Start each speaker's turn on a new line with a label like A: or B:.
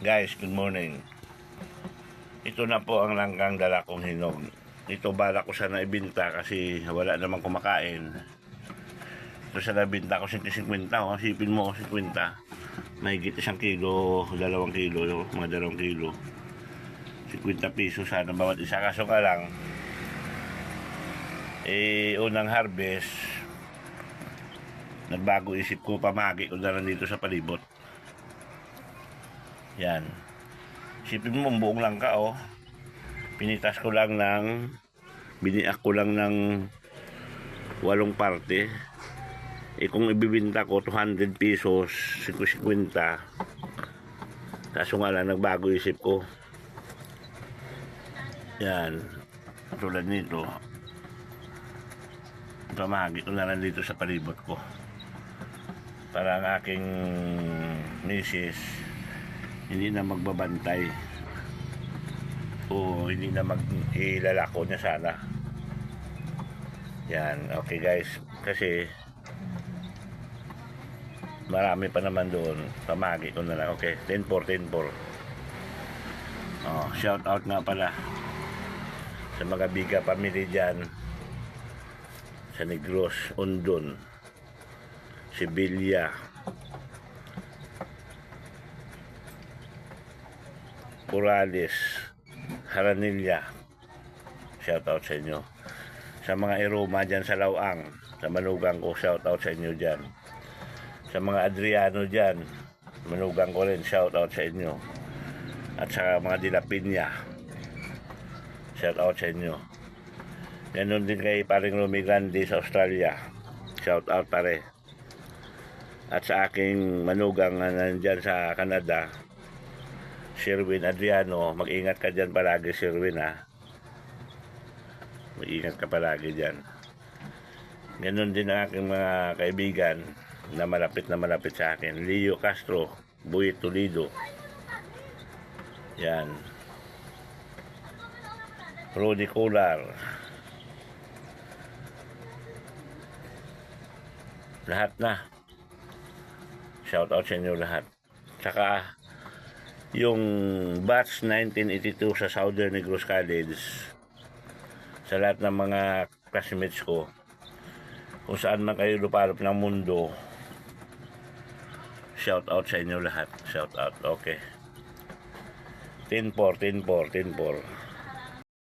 A: Guys, good morning. Ito na po ang langkang dala kong hinog. Ito bala ko sana ibinta kasi wala namang kumakain. Ito sana ibinta ko 150. Oh. Sipin mo 50. Mahigit isang kilo, dalawang kilo, mga dalawang kilo. 50 piso sana bawat isa. Kaso ka lang, eh, unang harvest, nagbago isip ko, pamagi ko na lang dito sa palibot. Yan. Isipin mo, buong lang ka, oh. Pinitas ko lang ng, biniak ko lang ng walong parte. Eh, kung ibibinta ko, 200 pesos, 50. Kaso nga lang, nagbago isip ko. Yan. Tulad nito. Pamahagi ko na lang dito sa palibot ko. Para ang aking misis, hindi na magbabantay. O hindi na mag ilalako niya sana. Yan okay guys. Kasi marami pa naman doon. Pamagi ko na lang. Okay 10-4 10-4 oh, shout out nga pala sa mga biga family dyan. Sa Negros, Undon. Sibilya Corales, Haranilla. Shout out sa inyo. Sa mga Iroma dyan sa Lawang, sa Manugang ko, shout out sa inyo dyan. Sa mga Adriano dyan, Manugang ko rin, shout out sa inyo. At sa mga Dilapinya, shout out sa inyo. Ganon din kay paring Rumi Grande sa Australia. Shout out pare. At sa aking manugang na nandyan sa Canada, Sherwin Adriano, mag-ingat ka dyan palagi, Sherwin, ha? Mag-ingat ka palagi dyan. Ganon din ang aking mga kaibigan na malapit na malapit sa akin. Leo Castro, Buy Toledo. Yan. Rudy Colar. Lahat na. Shout out sa inyo lahat. Tsaka, yung batch 1982 sa Southern Negros College sa lahat ng mga classmates ko kung saan man kayo lupalop ng mundo shout out sa inyo lahat. Shout out. Okay. 10-4 10-4 10-4